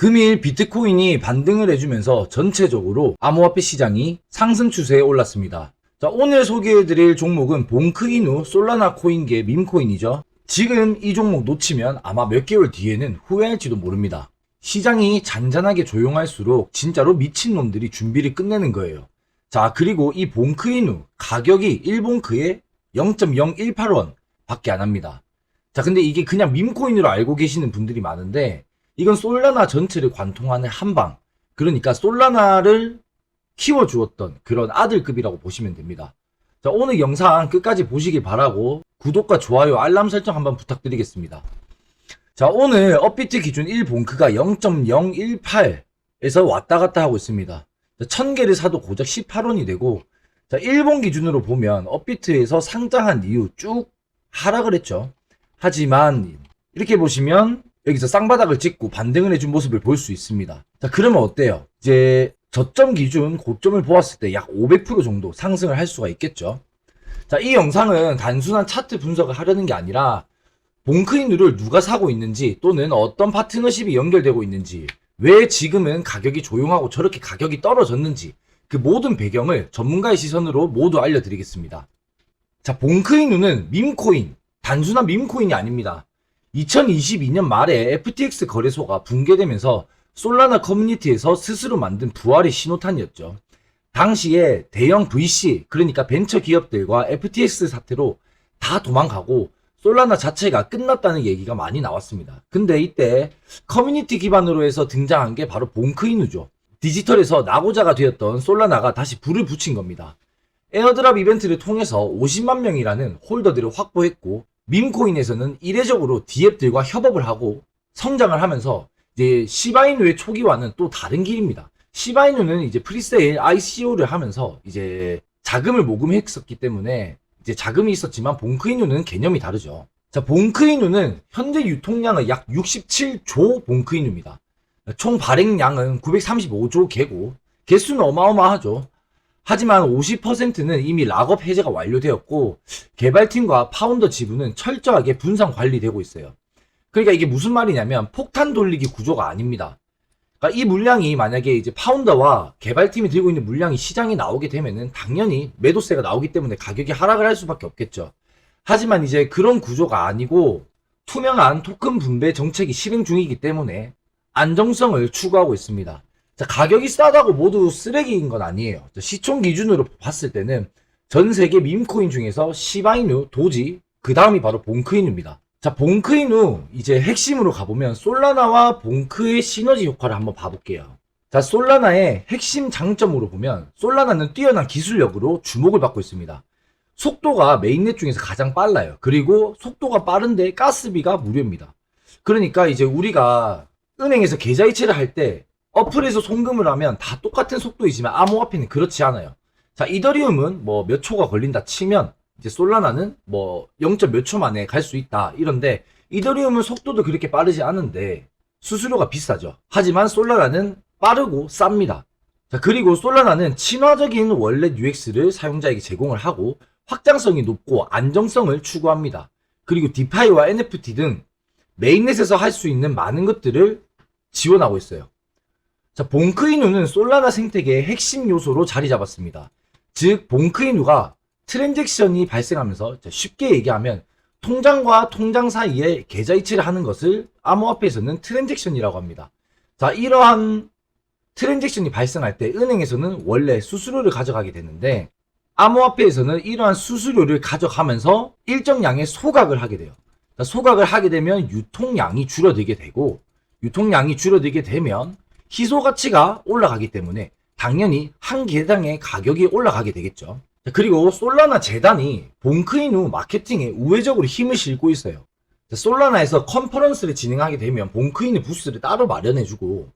금일 비트코인이 반등을 해주면서 전체적으로 암호화폐 시장이 상승 추세에 올랐습니다. 자, 오늘 소개해드릴 종목은 봉크이누 솔라나 코인계 밈코인이죠. 지금 이 종목 놓치면 아마 몇 개월 뒤에는 후회할지도 모릅니다. 시장이 잔잔하게 조용할수록 진짜로 미친놈들이 준비를 끝내는 거예요. 자, 그리고 이 봉크이누 가격이 1봉크에 0.018원 밖에 안 합니다. 자, 근데 이게 그냥 밈코인으로 알고 계시는 분들이 많은데 이건 솔라나 전체를 관통하는 한방. 그러니까 솔라나를 키워주었던 그런 아들급이라고 보시면 됩니다. 자, 오늘 영상 끝까지 보시길 바라고 구독과 좋아요, 알람 설정 한번 부탁드리겠습니다. 자, 오늘 업비트 기준 1봉크가 0.018에서 왔다 갔다 하고 있습니다. 1000개를 사도 고작 18원이 되고, 자, 1봉 기준으로 보면 업비트에서 상장한 이후 쭉 하락을 했죠. 하지만, 이렇게 보시면 여기서 쌍바닥을 찍고 반등을 해준 모습을 볼 수 있습니다. 자, 그러면 어때요? 이제 저점 기준 고점을 보았을 때 약 500% 정도 상승을 할 수가 있겠죠. 자, 이 영상은 단순한 차트 분석을 하려는 게 아니라 봉크인누를 누가 사고 있는지 또는 어떤 파트너십이 연결되고 있는지 왜 지금은 가격이 조용하고 저렇게 가격이 떨어졌는지 그 모든 배경을 전문가의 시선으로 모두 알려드리겠습니다. 자, 봉크인누는 밈코인, 단순한 밈코인이 아닙니다. 2022년 말에 FTX 거래소가 붕괴되면서 솔라나 커뮤니티에서 스스로 만든 부활의 신호탄이었죠. 당시에 대형 VC, 그러니까 벤처 기업들과 FTX 사태로 다 도망가고 솔라나 자체가 끝났다는 얘기가 많이 나왔습니다. 근데 이때 커뮤니티 기반으로 해서 등장한 게 바로 봉크이누죠. 디지털에서 나고자가 되었던 솔라나가 다시 불을 붙인 겁니다. 에어드랍 이벤트를 통해서 50만 명이라는 홀더들을 확보했고 밈코인에서는 이례적으로 디앱들과 협업을 하고 성장을 하면서 이제 시바이누의 초기와는 또 다른 길입니다. 시바이누는 이제 프리세일 ICO를 하면서 이제 자금을 모금했었기 때문에 이제 자금이 있었지만 봉크이누는 개념이 다르죠. 자, 봉크이누는 현재 유통량은 약 67조 봉크이누입니다. 총 발행량은 935조 개고 개수는 어마어마하죠. 하지만 50%는 이미 락업 해제가 완료되었고 개발팀과 파운더 지분은 철저하게 분산 관리되고 있어요. 그러니까 이게 무슨 말이냐면 폭탄 돌리기 구조가 아닙니다. 그러니까 이 물량이 만약에 이제 파운더와 개발팀이 들고 있는 물량이 시장에 나오게 되면은 당연히 매도세가 나오기 때문에 가격이 하락을 할 수밖에 없겠죠. 하지만 이제 그런 구조가 아니고 투명한 토큰 분배 정책이 실행 중이기 때문에 안정성을 추구하고 있습니다. 자, 가격이 싸다고 모두 쓰레기인 건 아니에요. 자, 시총 기준으로 봤을 때는 전 세계 밈코인 중에서 시바이누, 도지, 그 다음이 바로 봉크인입니다. 자, 봉크인 후 이제 핵심으로 가보면 솔라나와 봉크의 시너지 효과를 한번 봐볼게요. 자, 솔라나의 핵심 장점으로 보면 솔라나는 뛰어난 기술력으로 주목을 받고 있습니다. 속도가 메인넷 중에서 가장 빨라요. 그리고 속도가 빠른데 가스비가 무료입니다. 그러니까 이제 우리가 은행에서 계좌 이체를 할 때 어플에서 송금을 하면 다 똑같은 속도이지만 암호화폐는 그렇지 않아요. 자, 이더리움은 뭐 몇 초가 걸린다 치면 이제 솔라나는 뭐 0. 몇 초 만에 갈 수 있다 이런데 이더리움은 속도도 그렇게 빠르지 않은데 수수료가 비싸죠. 하지만 솔라나는 빠르고 쌉니다. 자 그리고 솔라나는 친화적인 원래 UX를 사용자에게 제공을 하고 확장성이 높고 안정성을 추구합니다. 그리고 디파이와 NFT 등 메인넷에서 할 수 있는 많은 것들을 지원하고 있어요. 자, 봉크이누는 솔라나 생태계의 핵심 요소로 자리 잡았습니다. 즉, 봉크이누가 트랜잭션이 발생하면서 쉽게 얘기하면 통장과 통장 사이에 계좌 이체를 하는 것을 암호화폐에서는 트랜잭션이라고 합니다. 자, 이러한 트랜잭션이 발생할 때 은행에서는 원래 수수료를 가져가게 되는데 암호화폐에서는 이러한 수수료를 가져가면서 일정량의 소각을 하게 돼요. 자, 소각을 하게 되면 유통량이 줄어들게 되고 유통량이 줄어들게 되면 희소 가치가 올라가기 때문에 당연히 한 개당의 가격이 올라가게 되겠죠. 그리고 솔라나 재단이 봉크인 후 마케팅에 우회적으로 힘을 실고 있어요. 솔라나에서 컨퍼런스를 진행하게 되면 봉크인의 부스를 따로 마련해주고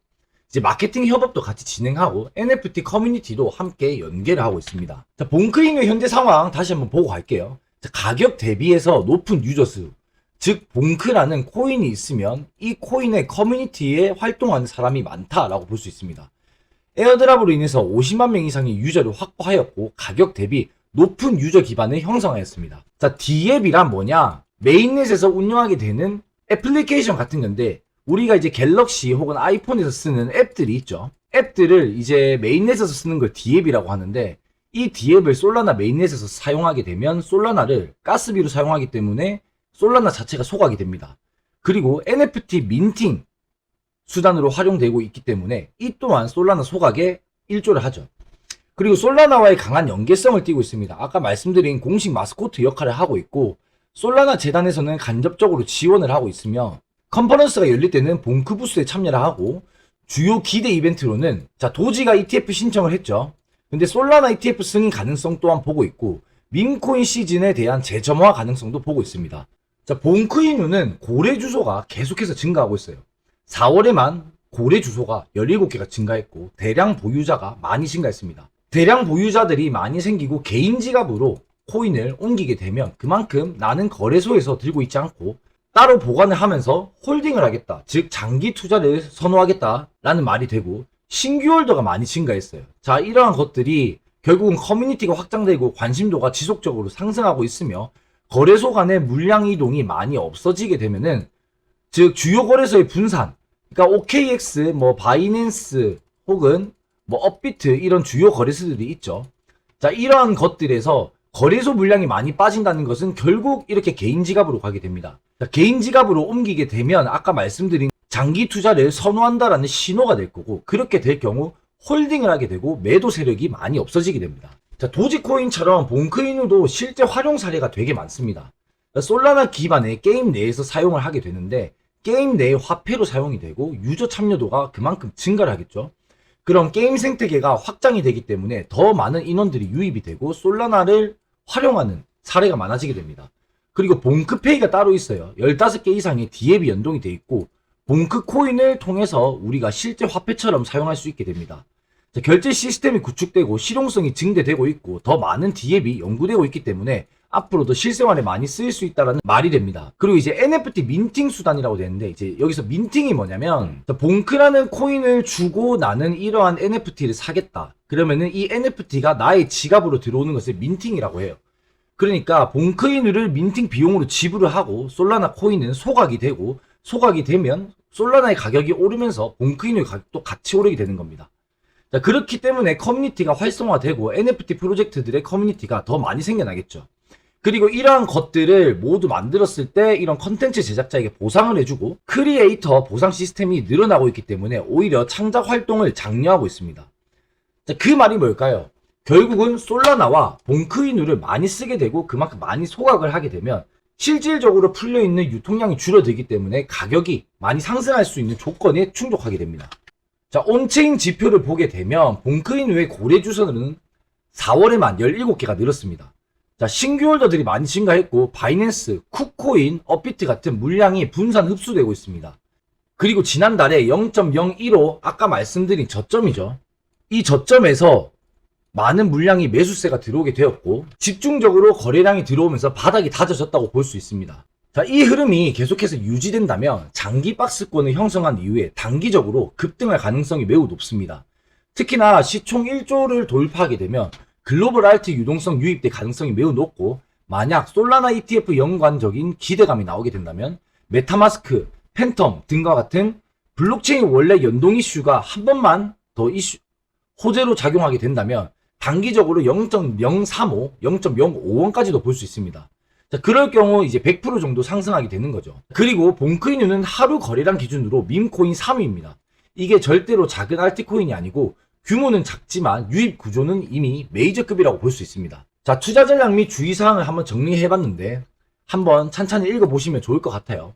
이제 마케팅 협업도 같이 진행하고 NFT 커뮤니티도 함께 연계를 하고 있습니다. 자, 봉크인의 현재 상황 다시 한번 보고 갈게요. 자, 가격 대비해서 높은 유저 수, 즉 봉크라는 코인이 있으면 이 코인의 커뮤니티에 활동하는 사람이 많다라고 볼 수 있습니다. 에어드랍으로 인해서 50만 명 이상의 유저를 확보하였고 가격 대비 높은 유저 기반을 형성하였습니다. 자, D앱이란 뭐냐? 메인넷에서 운영하게 되는 애플리케이션 같은 건데 우리가 이제 갤럭시 혹은 아이폰에서 쓰는 앱들이 있죠. 앱들을 이제 메인넷에서 쓰는 걸 D앱이라고 하는데 이 D앱을 솔라나 메인넷에서 사용하게 되면 솔라나를 가스비로 사용하기 때문에 솔라나 자체가 소각이 됩니다. 그리고 NFT 민팅 수단으로 활용되고 있기 때문에 이 또한 솔라나 소각에 일조를 하죠. 그리고 솔라나와의 강한 연계성을 띠고 있습니다. 아까 말씀드린 공식 마스코트 역할을 하고 있고 솔라나 재단에서는 간접적으로 지원을 하고 있으며 컨퍼런스가 열릴 때는 본크 부스에 참여를 하고 주요 기대 이벤트로는 자 도지가 ETF 신청을 했죠. 근데 솔라나 ETF 승인 가능성 또한 보고 있고 민코인 시즌에 대한 재점화 가능성도 보고 있습니다. 자 본크인유는 고래 주소가 계속해서 증가하고 있어요. 4월에만 고래 주소가 17개가 증가했고 대량 보유자가 많이 증가했습니다. 대량 보유자들이 많이 생기고 개인 지갑으로 코인을 옮기게 되면 그만큼 나는 거래소에서 들고 있지 않고 따로 보관을 하면서 홀딩을 하겠다. 즉 장기 투자를 선호하겠다라는 말이 되고 신규 홀더가 많이 증가했어요. 자, 이러한 것들이 결국은 커뮤니티가 확장되고 관심도가 지속적으로 상승하고 있으며 거래소 간의 물량 이동이 많이 없어지게 되면은 즉 주요 거래소의 분산 그러니까 OKX 뭐 바이낸스 혹은 뭐 업비트 이런 주요 거래소들이 있죠. 자, 이러한 것들에서 거래소 물량이 많이 빠진다는 것은 결국 이렇게 개인 지갑으로 가게 됩니다. 자, 개인 지갑으로 옮기게 되면 아까 말씀드린 장기 투자를 선호한다라는 신호가 될 거고 그렇게 될 경우 홀딩을 하게 되고 매도 세력이 많이 없어지게 됩니다. 자, 도지코인처럼 본크인으도 실제 활용 사례가 되게 많습니다. 솔라나 기반의 게임 내에서 사용을 하게 되는데 게임 내의 화폐로 사용이 되고 유저 참여도가 그만큼 증가를 하겠죠. 그럼 게임 생태계가 확장이 되기 때문에 더 많은 인원들이 유입이 되고 솔라나를 활용하는 사례가 많아지게 됩니다. 그리고 봉크페이가 따로 있어요. 15개 이상의 디앱이 연동이 돼 있고 봉크 코인을 통해서 우리가 실제 화폐처럼 사용할 수 있게 됩니다. 자, 결제 시스템이 구축되고 실용성이 증대되고 있고 더 많은 디앱이 연구되고 있기 때문에 앞으로도 실생활에 많이 쓰일 수 있다는 말이 됩니다. 그리고 이제 NFT 민팅 수단이라고 되는데 이제 여기서 민팅이 뭐냐면 자, 봉크라는 코인을 주고 나는 이러한 NFT를 사겠다. 그러면은 이 NFT가 나의 지갑으로 들어오는 것을 민팅이라고 해요. 그러니까 봉크인을 민팅 비용으로 지불을 하고 솔라나 코인은 소각이 되고 소각이 되면 솔라나의 가격이 오르면서 봉크인의 가격도 같이 오르게 되는 겁니다. 자, 그렇기 때문에 커뮤니티가 활성화되고 NFT 프로젝트들의 커뮤니티가 더 많이 생겨나겠죠. 그리고 이러한 것들을 모두 만들었을 때 이런 컨텐츠 제작자에게 보상을 해주고 크리에이터 보상 시스템이 늘어나고 있기 때문에 오히려 창작 활동을 장려하고 있습니다. 자, 그 말이 뭘까요? 결국은 솔라나와 봉크인우를 많이 쓰게 되고 그만큼 많이 소각을 하게 되면 실질적으로 풀려있는 유통량이 줄어들기 때문에 가격이 많이 상승할 수 있는 조건에 충족하게 됩니다. 자, 온체인 지표를 보게 되면 봉크인우의 고래 주소는 4월에만 17개가 늘었습니다. 자, 신규 홀더들이 많이 증가했고 바이낸스, 쿠코인, 업비트 같은 물량이 분산 흡수되고 있습니다. 그리고 지난달에 0.015 아까 말씀드린 저점이죠. 이 저점에서 많은 물량이 매수세가 들어오게 되었고 집중적으로 거래량이 들어오면서 바닥이 다져졌다고 볼 수 있습니다. 자, 이 흐름이 계속해서 유지된다면 장기 박스권을 형성한 이후에 단기적으로 급등할 가능성이 매우 높습니다. 특히나 시총 1조를 돌파하게 되면 글로벌 알트 유동성 유입될 가능성이 매우 높고 만약 솔라나 ETF 연관적인 기대감이 나오게 된다면 메타마스크, 팬텀 등과 같은 블록체인 원래 연동 이슈가 한 번만 더 이슈 호재로 작용하게 된다면 단기적으로 0.035, 0.05원까지도 볼 수 있습니다. 자, 그럴 경우 이제 100% 정도 상승하게 되는 거죠. 그리고 본크인유는 하루 거래량 기준으로 밈코인 3위입니다. 이게 절대로 작은 알트코인이 아니고 규모는 작지만 유입 구조는 이미 메이저급이라고 볼 수 있습니다. 자, 투자 전략 및 주의사항을 한번 정리해 봤는데 한번 찬찬히 읽어보시면 좋을 것 같아요.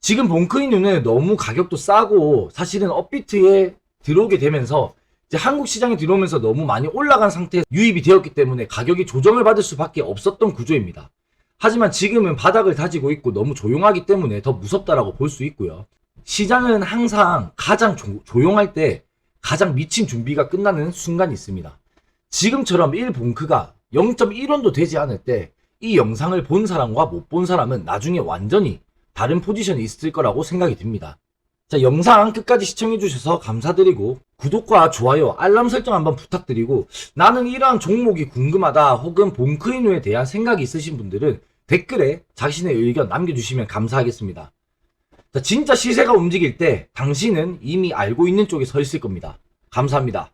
지금 본크인유는 너무 가격도 싸고 사실은 업비트에 들어오게 되면서 이제 한국 시장에 들어오면서 너무 많이 올라간 상태에 유입이 되었기 때문에 가격이 조정을 받을 수밖에 없었던 구조입니다. 하지만 지금은 바닥을 다지고 있고 너무 조용하기 때문에 더 무섭다라고 볼 수 있고요. 시장은 항상 가장 조, 조용할 때 가장 미친 준비가 끝나는 순간이 있습니다. 지금처럼 1봉크가 0.1원도 되지 않을 때 이 영상을 본 사람과 못 본 사람은 나중에 완전히 다른 포지션이 있을 거라고 생각이 듭니다. 자, 영상 끝까지 시청해주셔서 감사드리고, 구독과 좋아요, 알람 설정 한번 부탁드리고, 나는 이러한 종목이 궁금하다 혹은 본크인 후에 대한 생각이 있으신 분들은 댓글에 자신의 의견 남겨주시면 감사하겠습니다. 자, 진짜 시세가 움직일 때 당신은 이미 알고 있는 쪽에 서 있을 겁니다. 감사합니다.